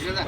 కదా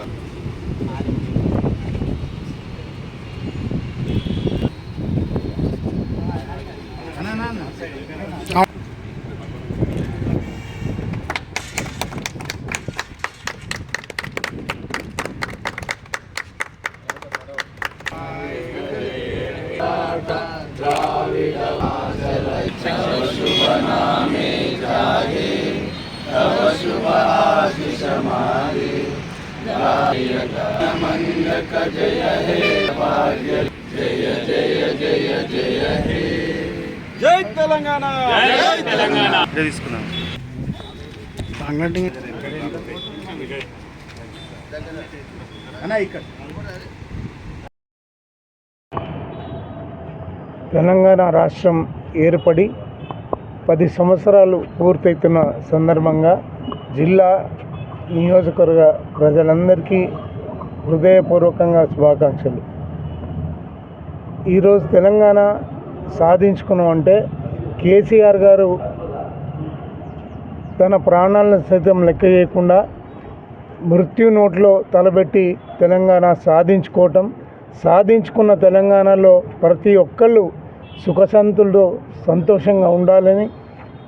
జై తెలంగాణ! జై తెలంగాణ! తీసుకున్నాం. బాంగ్లాదేశ్ అన్న ఇక్కడ. తెలంగాణ రాష్ట్రం ఏర్పడి పది సంవత్సరాలు పూర్తవుతున్న సందర్భంగా జిల్లా నియోజకవర్గ ప్రజలందరికీ హృదయపూర్వకంగా శుభాకాంక్షలు. ఈరోజు తెలంగాణ సాధించుకున్నాం అంటే కేసీఆర్ గారు తన ప్రాణాలను సైతం లెక్క చేయకుండా మృత్యు నోట్లో తలబెట్టి తెలంగాణ సాధించుకోవటం సాధించుకున్న తెలంగాణలో ప్రతి ఒక్కళ్ళు సుఖశాంతులతో సంతోషంగా ఉండాలని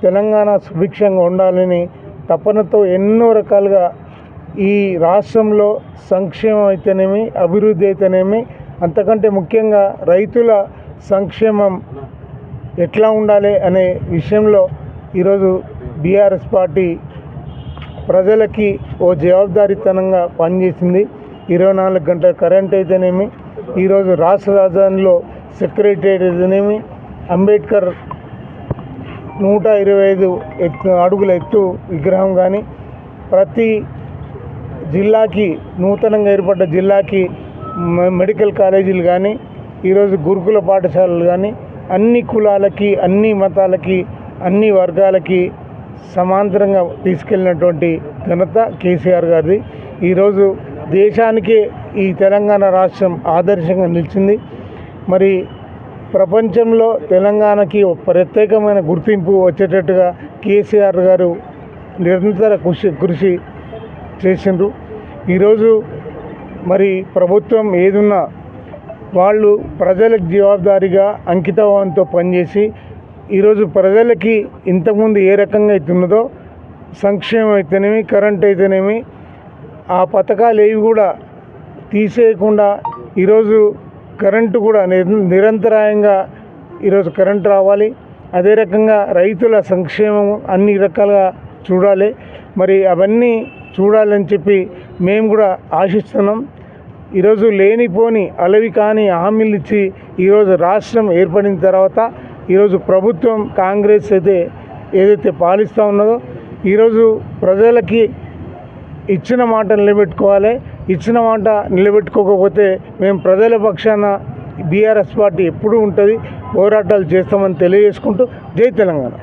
తెలంగాణ సుభిక్షంగా ఉండాలని తపనతో ఎన్నో రకాలుగా ఈ రాష్ట్రంలో సంక్షేమం అయితేనేమి అభివృద్ధి అయితేనేమి అంతకంటే ముఖ్యంగా రైతుల సంక్షేమం ఎట్లా ఉండాలి అనే విషయంలో ఈరోజు బీఆర్ఎస్ పార్టీ ప్రజలకి ఓ జవాబుదారీతనంగా పనిచేసింది. ఇరవై నాలుగు గంటల కరెంట్ అయితేనేమి ఈరోజు రాష్ట్ర రాజధానిలో సెక్రటరియట్ అయితేనేమి అంబేద్కర్ నూట ఇరవై ఐదు ఎత్తు అడుగుల ఎత్తు విగ్రహం కానీ ప్రతి జిల్లాకి నూతనంగా ఏర్పడ్డ జిల్లాకి మెడికల్ కాలేజీలు కానీ ఈరోజు గురుకుల పాఠశాలలు కానీ అన్ని కులాలకి అన్ని మతాలకి అన్ని వర్గాలకి సమాంతరంగా తీసుకెళ్ళినటువంటి ఘనత కేసీఆర్ గారిది. ఈరోజు దేశానికే ఈ తెలంగాణ రాష్ట్రం ఆదర్శంగా నిలిచింది. మరి ప్రపంచంలో తెలంగాణకి ఒక ప్రత్యేకమైన గుర్తింపు వచ్చేటట్టుగా కేసీఆర్ గారు నిరంతర కృషి కృషి చేసిండ్రు. ఈరోజు మరి ప్రభుత్వం ఏదున్నా వాళ్ళు ప్రజలకు జవాబుదారీగా అంకితభావంతో పనిచేసి ఈరోజు ప్రజలకి ఇంతకుముందు ఏ రకంగా అవుతున్నదో సంక్షేమం అయితేనేమి కరెంట్ అయితేనేమి ఆ పథకాలు ఏవి కూడా తీసేయకుండా ఈరోజు కరెంటు కూడా నిరంతరాయంగా ఈరోజు కరెంటు రావాలి. అదే రకంగా రైతుల సంక్షేమం అన్ని రకాలుగా చూడాలి. మరి అవన్నీ చూడాలని చెప్పి మేము కూడా ఆశిస్తున్నాం. ఈరోజు లేనిపోని అలవి కాని హామీలు ఇచ్చి ఈరోజు రాష్ట్రం ఏర్పడిన తర్వాత ఈరోజు ప్రభుత్వం కాంగ్రెస్ అయితే ఏదైతే పాలిస్తూ ఉన్నదో ఈరోజు ప్రజలకి ఇచ్చిన మాట నిలబెట్టుకోవాలి ఇచ్చిన మాట నిలబెట్టుకోకపోతే మేము ప్రజల పక్షాన బీఆర్ఎస్ పార్టీ ఎప్పుడూ ఉంటుంది. పోరాటాలు చేస్తామని తెలియజేసుకుంటూ జై తెలంగాణ.